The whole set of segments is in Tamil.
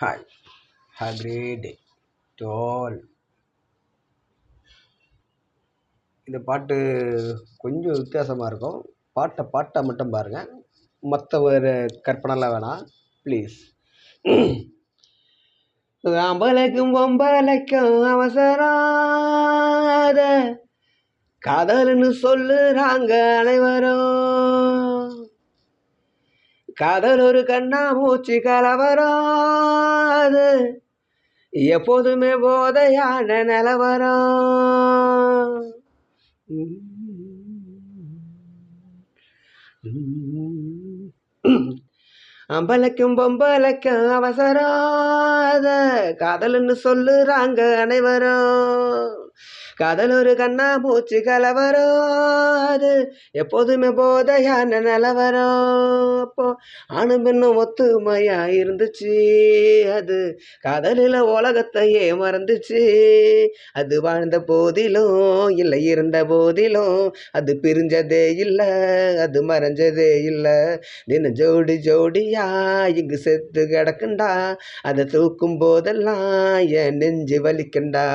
ஹாய் ஹ கிரேட் டே டு ஆல் இந்த பாட்டு கொஞ்சம் வித்தியாசமாக இருக்கும். பாட்டை பாட்டை மட்டும் பாருங்கள் மற்ற ஒரு கற்பனைலாம் வேணாம். ப்ளீஸ் ஆம்பளைக்கும் பொம்பளைக்கும் அவசராத காதல்னு சொல்லுறாங்க அனைவரும். காதல் ஒரு கண்ணா மூச்சு கலவராது. எப்போதுமே போதையான நிலவரம் அம்பலைக்கும் பொம்பலைக்கும் அவசராத. காதல்னு சொல்லுறாங்க அனைவரும். காதல் ஒரு கண்ணா மூச்சு கலவராது எப்போதுமே போதையான நிலவரோ. அப்போ ஆணும் பெண்ணும் ஒத்துமையா இருந்துச்சு. அது காதலில் உலகத்தையே மறந்துச்சு. அது வாழ்ந்த போதிலும் இல்லை இருந்த போதிலும் அது பிரிஞ்சதே இல்லை அது மறைஞ்சதே இல்லை. தின ஜோடி ஜோடியா இங்கு செத்து கிடக்குண்டா அதை தூக்கும் போதெல்லாம் என் நெஞ்சு வலிக்கண்டா.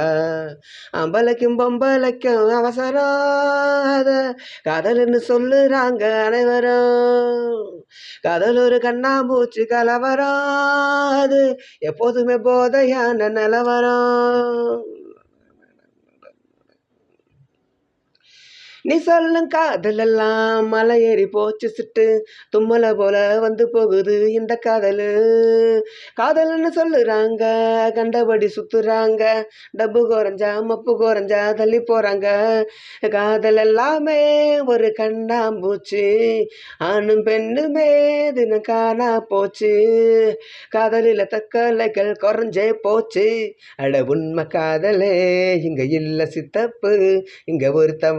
அம்பலைக்கும் பொம்பளைக்கும் அவசரம் கதல்னு சொல்லுறாங்க அனைவரும். காதல் ஒரு கண்ணாமூச்சு கலவராது எப்போதுமே போதையான நிலவரம். நீ சொல்லும் காதலெல்லாம் மலை ஏறி போச்சு சிட்டு. தும்மலை போல வந்து போகுது இந்த காதல். காதல்னு சொல்லுறாங்க கண்டபடி சுத்துறாங்க. டப்பு குறைஞ்சா மப்பு குறைஞ்சா தள்ளி போறாங்க. காதல் எல்லாமே ஒரு கண்ணாம்பூச்சு. ஆணும் பெண்ணுமே தினம் காணா போச்சு. காதலில் தக்கலைகள் குறைஞ்சே போச்சு. அட உண்மை காதலே இங்க இல்ல சித்தப்பு. இங்க ஒருத்தன்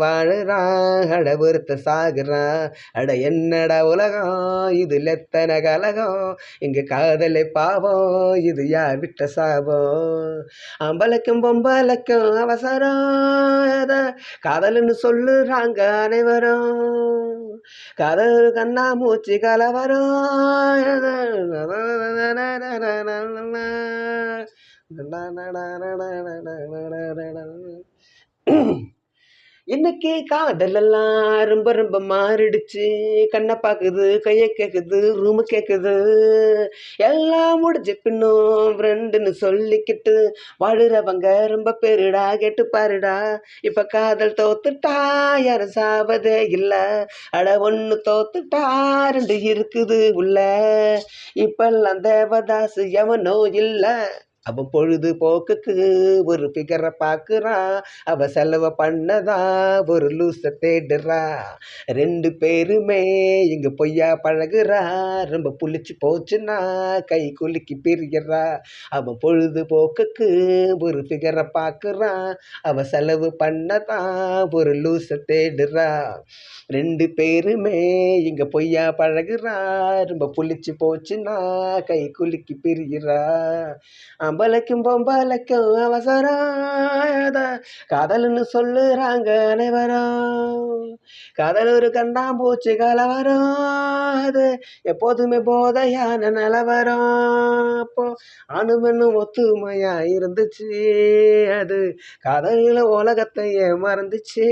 வாழுறான் அட ஒருத்தன் சாகுறான் அட என்னடா உலகம் இது எத்தனை கலகம் இங்க காதலை பாவம் இது யார் விட்ட சாபம் அம்பலைக்கும் பொம்பலைக்கும் அவசரம் அத காதல்னு சொல்லுறாங்க அனைவரும் காதல் கண்ணா மூச்சு கலவரம் இன்னைக்கு காதலெல்லாம் ரொம்ப ரொம்ப மாறிடுச்சு. கண்ணை பார்க்குது கையை கேட்குது ரூமு கேட்குது எல்லாம் முடிஞ்ச பின்னும் ஃப்ரெண்டுன்னு சொல்லிக்கிட்டு வாழுறவங்க ரொம்ப பேருடா கேட்டு பாருடா. இப்போ காதல் தோத்துட்டா யாரும் சாவதே இல்லை. அட ஒன்று தோத்துட்டா ரெண்டு இருக்குது உள்ள. இப்பெல்லாம் தேவதாசு எவனோ இல்லை. அவன் பொழுது போக்குக்கு ஒரு பிகரை பார்க்குறான் அவ செலவை பண்ணதா ஒரு லூஸை தேடுறா. ரெண்டு பேருமே இங்கே பொய்யா பழகுறா. ரொம்ப புளிச்சு போச்சுன்னா கை குலுக்கி பிரியறா. அவன் பொழுது போக்குக்கு ஒரு பிகரை பார்க்குறான் அவ செலவு பண்ணதா ஒரு லூசை தேடுறா. ரெண்டு பேருமே இங்கே பொய்யா பழகுறா. ரொம்ப புளிச்சு போச்சுன்னா கை குலுக்கி பிரியறா. அம்பலைக்கும் பொம்பலைக்கும் அவசரம் காதல்னு சொல்லுறாங்க அனைவரும். காதல் ஒரு கண்டாம்பூச்சி கலவரம் அது எப்போதுமே போதையான நிலவரம். அப்போ அணுமென்னும் ஒத்துமையா இருந்துச்சு. அது காதலில் உலகத்தையே மறந்துச்சு.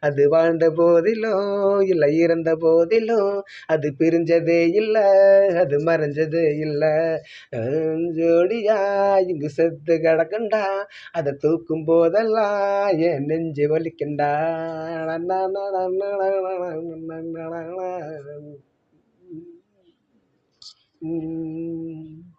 அது வாழ்ந்த போதிலும் இல்லை இருந்த போதிலும் அது பிரிஞ்சதே இல்லை அது மறைஞ்சதே இல்லை. ஜோடியா இங்கு செத்து கிடக்குண்டா அதை தூக்கும் போதெல்லாம் என் நெஞ்சு வலிக்கண்டா உம்